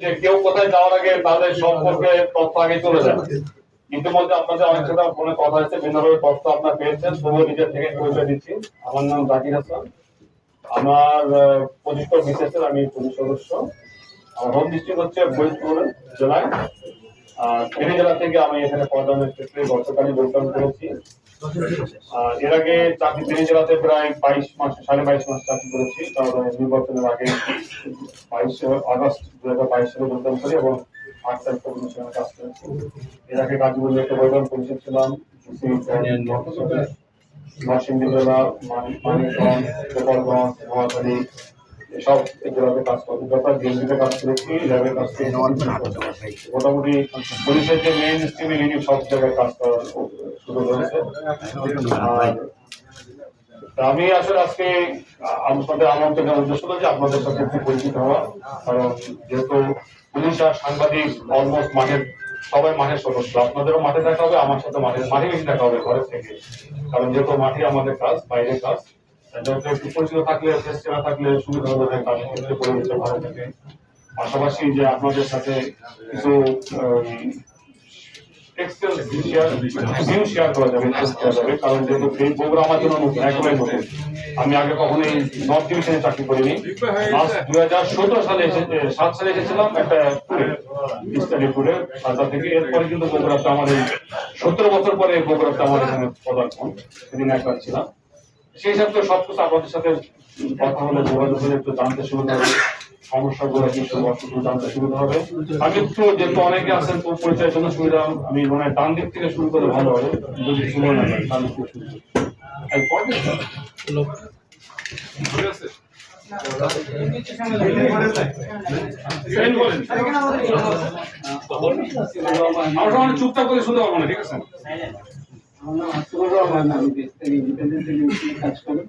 যে কেউ কোথায় যাওয়ার আগে তাদের সম্পর্কে তথ্য আগে চলে যায়। ইতিমধ্যে আপনাদের অনেক সাথে ফোনে কথা হয়েছে ভিন্নভাবে তথ্য আপনার পেয়েছেন তবুও নিজের থেকে পরিচয় দিচ্ছি। আমার নাম জাকির হাসান। আমার পঁচিশ বিশেষের আমি পুলিশ সদস্য। আমার হোম ডিস্ট্রিক্ট হচ্ছে ফরিদপুর জেলায়। ফেনী জেলা থেকে আমি এখানে পদায়নের ক্ষেত্রে গতকালই যোগদান করেছি। এর আগে চাকরি ফেনী জেলাতে প্রায় বাইশ মাস, সাড়ে বাইশ মাস চাকরি করেছি। তারপরে নির্বাচনের আগে বাইশে আগস্ট দু হাজার বাইশ সালে যোগদান করি এবং আট তারিখ পর্যন্ত সেখানে কাজ করেছি। এর আগে গাজীপুর মেট্রো বৈধান পরিষদ ছিলাম নরসিংদী জেলা, মান- মানিকগঞ্জ, গোপালগঞ্জ, নোয়াখালী এসব জেলাতে কাজ কাজ করেছি কাজ মোটামুটি পুলিশের যে স্ট্রিমে সব জায়গায় কাজ আমি আসলে আজকে আপনাদের আমন্ত্রণের উদ্দেশ্য যে আপনাদের সাথে একটু পরিচিত হওয়া। কারণ যেহেতু পুলিশ আর সাংবাদিক অলমোস্ট মাঠের, সবাই মাঠের সদস্য। আপনাদেরও মাঠে থাকা হবে, আমার সাথে মাঠে মাঠে বেশি হবে, ঘরের থেকে। কারণ যেহেতু মাঠে আমাদের কাজ, বাইরের কাজ। পাশাপাশি যে আপনাদের সাথে কিছু এই আমি আগে কখনো এই নর্থ ডিভিশনে চাকরি করিনি। দুই হাজার সতেরো সালে এসে সাত সালে এসেছিলাম একটা স্টাডি সাতটা থেকে। এরপরে কিন্তু প্রোগ্রামটা এই সতেরো বছর পরে এই প্রোগ্রামটা আমার এখানে পদার্পণ। সেদিন একবার ছিলাম। সেই হিসাবে তো সবকিছু আপনাদের সাথে কথা হলে যোগাযোগ হলে একটু জানতে সুবিধা হবে। সমস্যাগুলো কি জানতে সুবিধা হবে। আমি একটু যেহেতু অনেকে আছেন তো পরিচয়ের জন্য সুবিধা আমি মানে ডান দিক থেকে শুরু করে ভালো হবে। যদি সময় না লাগে ডান দিক থেকে শুরু চুপচাপ করে শুনতে পারব না ঠিক আছে? আমার নাম হয় রহমান আমি বেসিক্যালি ইন্ডিপেন্ডেন্ট কাজ করি।